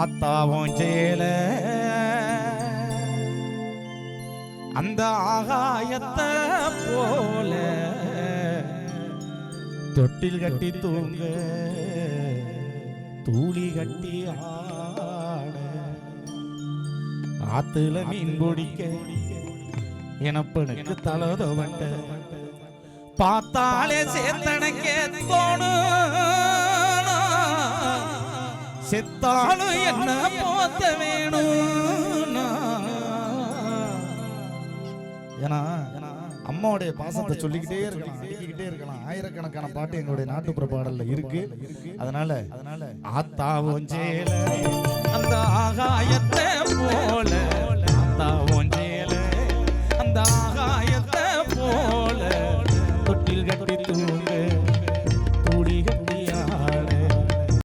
ஆத்தாவும் சேல அந்த ஆகாயத்தை போல தொட்டில் கட்டி தூங்க தூளி கட்டி ஆட. ஆத்துல மீன் பிடிக்க எனப்பனுக்கு தலதவட்ட பார்த்தாலே சேர்த்தனக்கே தோணும். செத்தாலும் என்ன போத்த வேணும்? ஏன்னா அம்மாவுடைய பாசத்தை சொல்லிக்கிட்டே இருக்கலாம். அடிக்கிட்டே இருக்கலாம். ஆயிரக்கணக்கான பாட்டு எங்களுடைய நாட்டுப்புற பாடல்ல இருக்கு. அதனால அதனால ஆத்தாவும் சேல